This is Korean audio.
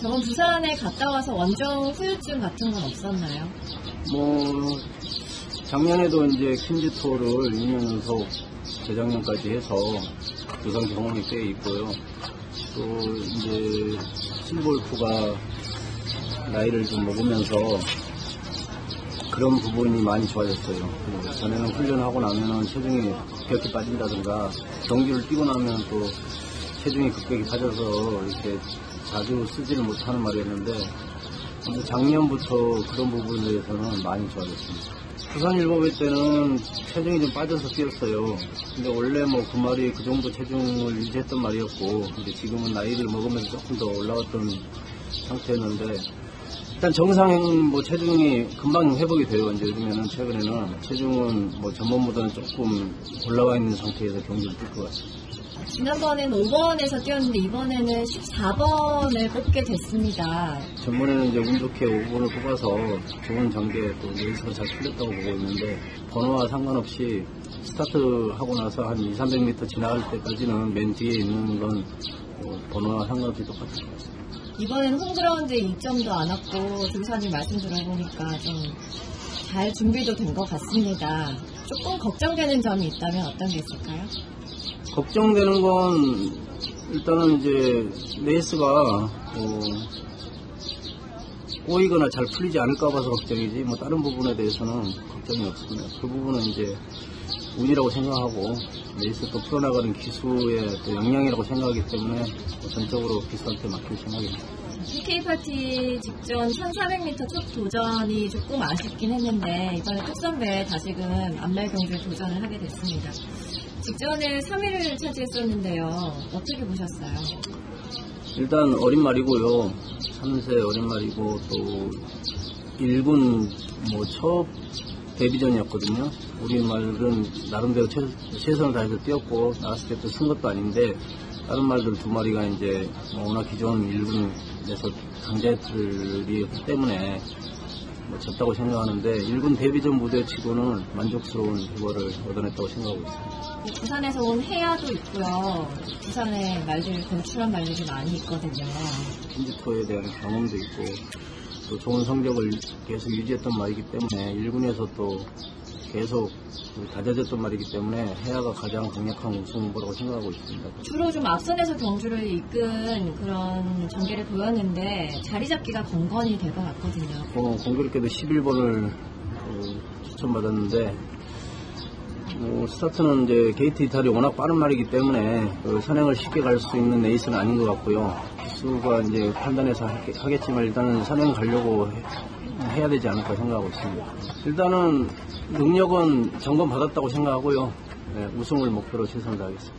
저번 부산에 갔다 와서 원정 후유증 같은 건 없었나요? 뭐 작년에도 이제 퀸즈 투어를 2년 연속 재작년까지 해서 부산 경험이 꽤 있고요. 또 이제 실골프가 나이를 좀 먹으면서 그런 부분이 많이 좋아졌어요. 그 전에는 훈련하고 나면은 체중이 벽에 빠진다든가 경기를 뛰고 나면 또 체중이 급격히 빠져서 이렇게 자주 쓰지를 못하는 말이었는데 근데 작년부터 그런 부분에 대해서는 많이 좋아졌습니다. 부산 일곱회 때는 체중이 좀 빠져서 뛰었어요. 근데 원래 뭐 그 말이 그 정도 체중을 유지했던 말이었고, 근데 지금은 나이를 먹으면서 조금 더 올라갔던 상태였는데, 일단 정상 뭐 체중이 금방 회복이 돼요. 이제 요즘에는 최근에는 체중은 뭐 전번보다는 조금 올라와 있는 상태에서 경기를 뛸 것 같습니다. 지난번에는 5번에서 뛰었는데 이번에는 14번을 뽑게 됐습니다. 전번에는 이제 운 좋게 5번을 뽑아서 좋은 전개 또 레이스가 잘 풀렸다고 보고 있는데 번호와 상관없이 스타트하고 나서 한 2, 300m 지나갈 때까지는 맨 뒤에 있는 건뭐 번호와 상관없이 똑같은 것 같습니다. 이번에는 홈그라운드에 2점도 안 왔고 조사님 말씀 들어보니까 좀 잘 준비도 된 것 같습니다. 조금 걱정되는 점이 있다면 어떤 게 있을까요? 걱정되는 건 일단은 이제 레이스가 어, 꼬이거나 잘 풀리지 않을까 봐서 걱정이지 뭐 다른 부분에 대해서는 걱정이 없습니다. 그 부분은 이제 운이라고 생각하고 레이스 또 풀어나가는 기수의 또 역량이라고 생각하기 때문에 전적으로 기수한테 맡길 생각입니다. PK 파티 직전 1400m 첫 도전이 조금 아쉽긴 했는데 이번에 특선배에 다시금 안말 경주에 도전을 하게 됐습니다. 직전에 3위를 차지했었는데요. 어떻게 보셨어요? 일단 어린 말이고요. 3세 어린 말이고 또 1군 뭐첫 데뷔전이었거든요. 우리 말은 나름대로 최, 최선을 다해서 뛰었고 나왔을 때 또 쓴 것도 아닌데 다른 말들 두 마리가 이제 뭐 워낙 기존 1군에서 강자들이 때문에 뭐 졌다고 생각하는데 1군 데뷔전 무대 치고는 만족스러운 결과를 얻어냈다고 생각하고 있습니다. 부산에서 온 해야도 있고요. 부산에 말들 건출한 말들이 많이 있거든요. 킨지토에 대한 경험도 있고 또 좋은 성적을 계속 유지했던 말이기 때문에 1군에서 또 계속 다져졌던 말이기 때문에 해야가 가장 강력한 우승 후보라고 생각하고 있습니다. 주로 좀 앞선에서 경주를 이끈 그런 전개를 보였는데 자리 잡기가 건건이 될것 같거든요. 어, 공교롭게도 11번을 어, 추천받았는데 뭐, 스타트는 이제 게이트 이탈이 워낙 빠른 말이기 때문에 그 선행을 쉽게 갈 수 있는 레이스는 아닌 것 같고요. 기수가 이제 판단해서 하겠지만 일단은 선행 가려고 해, 야 되지 않을까 생각하고 있습니다. 일단은 능력은 점검 받았다고 생각하고요. 네, 우승을 목표로 최선을 다하겠습니다.